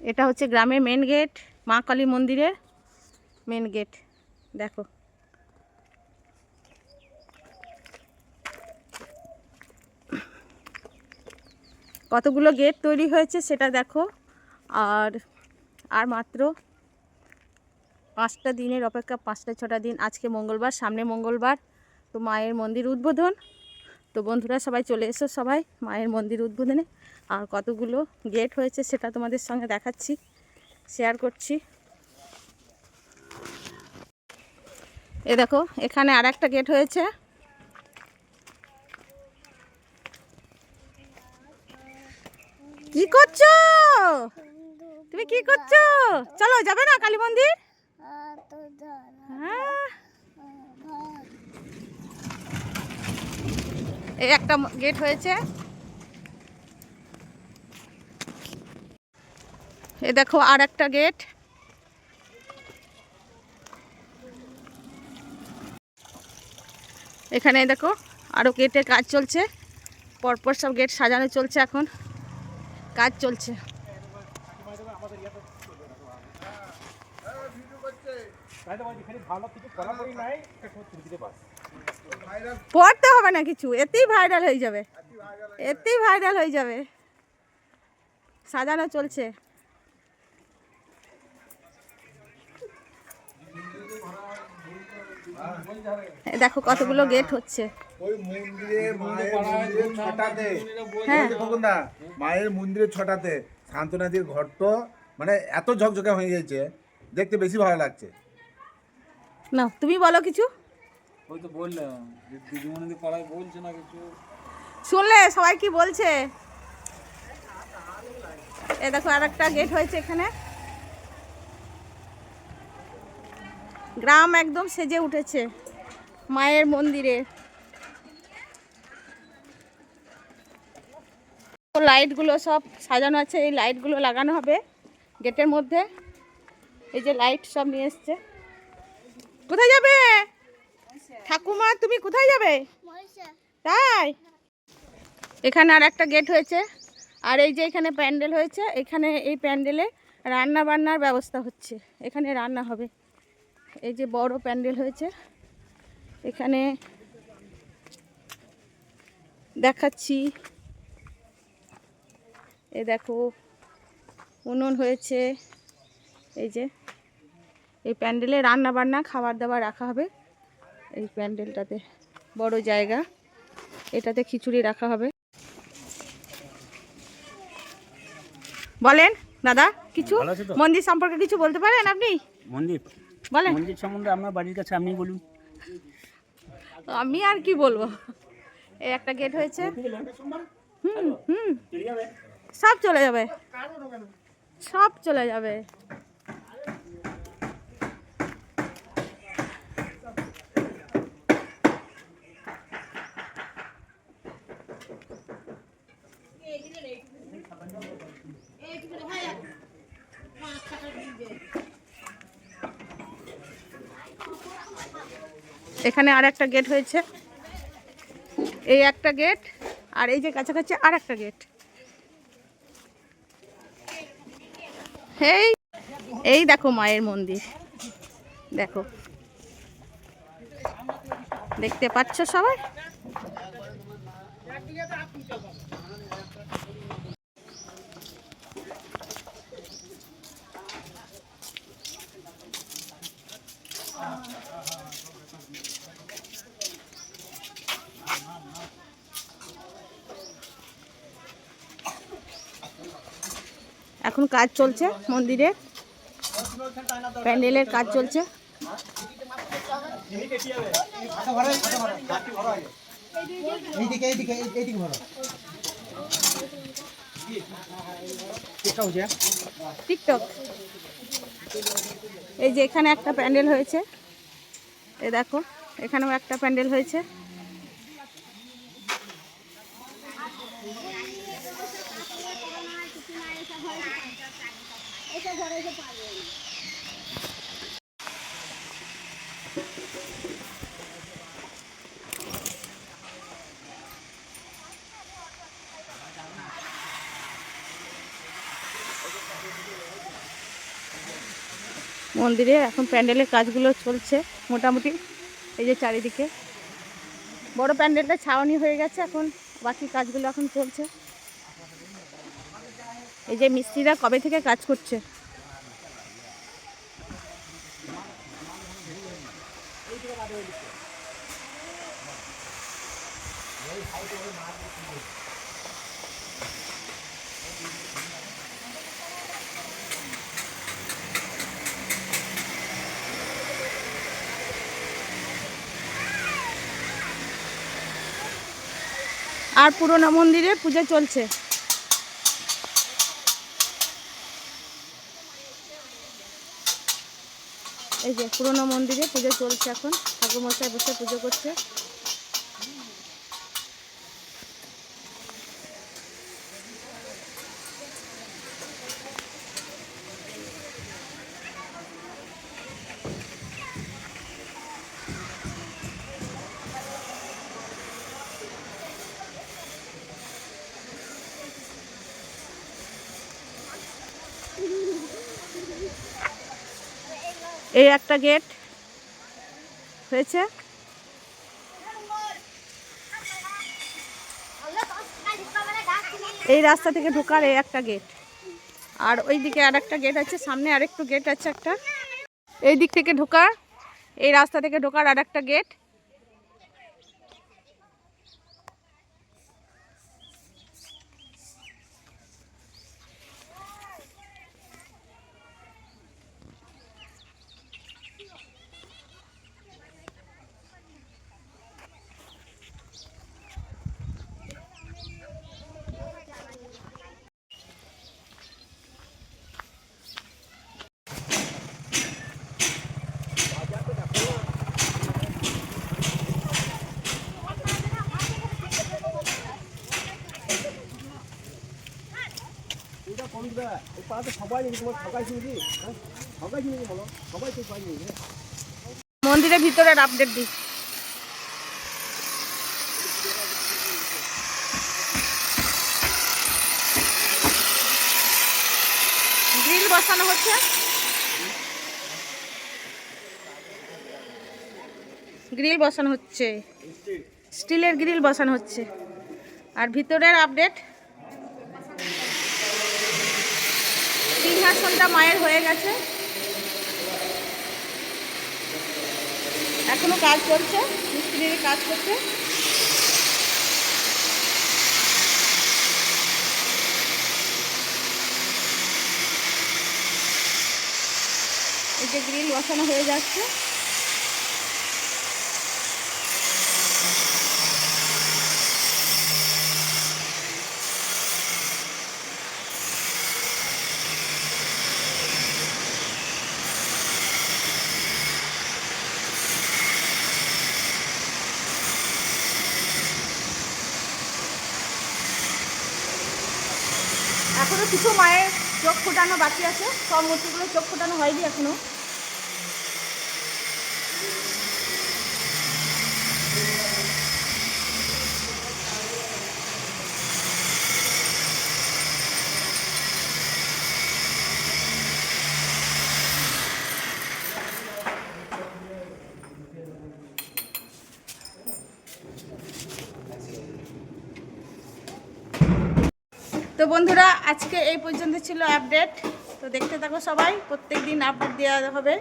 এটা হচ্ছে গ্রামের মেন গেট মা কালী মন্দিরের মেন গেট দেখো। কতগুলো গেট তৈরি হয়েছে সেটা দেখো। আর আর মাত্র পাঁচটা দিনের অপেক্ষা, পাঁচটা ছটা দিন। আজকে মঙ্গলবার, সামনে মঙ্গলবার, তো মায়ের মন্দির উদ্বোধন। তো বন্ধুরা সবাই চলে এসো সবাই মায়ের মন্দির উদ্বোধনে। আর কতগুলো গেট হয়েছে সেটা তোমাদের সঙ্গে দেখাচ্ছি শেয়ার করছি। এ দেখো, এখানে আর একটা গেট হয়েছে। কি করছ? তুমি কি করছ? চলো, যাবে না কালী মন্দির? হ্যাঁ। এই একটা গেট হয়েছে। এ দেখো আর একটা গেট এখানে দেখো আরও গেটের কাজ চলছে। পরপর সব গেট সাজানো চলছে এখন। কাজ চলছে। পড়তে হবে না কিছু, এতেই ভাইরাল হয়ে যাবে। এতেই ভাইরাল হয়ে যাবে। সাজানো চলছে। দেখো কতগুলো গেট হচ্ছে। ওই মন্দিরে মায়ের মন্দিরে ছটাতে হ্যাঁ। না মায়ের মন্দিরে ছটাতে শান্তনাথের ঘরটা মানে এত ঝকঝকে হয়ে গেছে দেখতে বেশি ভালো লাগছে। না তুমি বলো কিছু। ওই তো বললাম পাড়ায় বলছে না কিছু। শুনলে সবাই কি বলছে? এ দেখো আর একটা গেট হয়েছে এখানে। গ্রাম একদম সেজে উঠেছে। মায়ের মন্দিরে। লাইটগুলো সব সাজানো আছে, এই লাইটগুলো লাগানো হবে গেটের মধ্যে। এই যে লাইট সব নিয়ে এসছে। কোথায় যাবে? ঠাকুমা, তুমি কোথায় যাবে? তাই? এখানে আর একটা গেট হয়েছে। আর এই যে এখানে প্যান্ডেল হয়েছে, এখানে এই প্যান্ডেলে রান্না বান্নার ব্যবস্থা হচ্ছে। এখানে রান্না হবে। এই যে বড় প্যান্ডেল হয়েছে। এখানে দেখাচ্ছি। এ দেখো উনুন হয়েছে। এই যে এই প্যান্ডেলে রান্না বান্না খাবার দাবার রাখা হবে। এই প্যান্ডেলটাতে বড় জায়গা। এটাতে খিচুড়ি রাখা হবে। বলেন দাদা কিছু? মন্দির সম্পর্কে কিছু বলতে পারেন আপনি? মন্দির? বলেন। মন্দির সম্বন্ধে আপনার বাড়ির কাছে আপনি বলুন। আমি আর কি বলব? এই একটা গেট হয়েছে। হুম হুম। সব চলে যাবে। সব চলে যাবে। এখানে আর একটা গেট হয়েছে। এই একটা গেট আর এই যে কাছাকাছি আর একটা গেট এই এই দেখো মায়ের মন্দির। দেখো। দেখতে পাচ্ছ সবাই? এখন কাজ চলছে মন্দিরে। প্যান্ডেলের কাজ চলছে। টিকটক। এই যে এখানে একটা প্যান্ডেল হয়েছে। এ দেখো, এখানেও একটা প্যান্ডেল হয়েছে। মন্দিরে এখন প্যান্ডেলের কাজগুলো চলছে, মোটামুটি এই যে চারিদিকে। বড় প্যান্ডেলটা ছাউনি হয়ে গেছে এখন, বাকি কাজগুলো এখন চলছে। এই যে মিস্ত্রিরা কবে থেকে কাজ করছে? আর পুরোনো মন্দিরে পুজো চলছে। এই যে পুরোনো মন্দিরে পুজো চলছে এখন। ঠাকুর ঠাকুরমশাই বসে পুজো করছে। এই একটা গেট হয়েছে। এই রাস্তা থেকে ঢোকার এই একটা গেট। আর ওই দিকে আর একটা গেট আছে, সামনে আরেকটু গেট আছে একটা। এই দিক থেকে ঢোকার, এই রাস্তা থেকে ঢোকার আর একটা গেট। মন্দিরের ভিতরের আপডেট দিই গ্রিল বসানো হচ্ছে। গ্রিল বসানো হচ্ছে। স্টিলের গ্রিল বসানো হচ্ছে। আর ভিতরের আপডেট? সিংহাসনটা মায়ের হয়ে গেছে। এখনও কাজ করছে, মিস্ত্রির কাজ করছে। এই যে গ্রিল বসানো হয়ে যাচ্ছে এখনও কিছু মায়ের চোখ ফোটানো বাকি আছে। সব মূর্তিগুলো চোখ ফোটানো হয়নি এখনও। বন্ধুরা, আজকে এই পর্যন্ত ছিল আপডেট তো দেখতে থাকো সবাই প্রত্যেক দিন আপডেট দেওয়া হবে।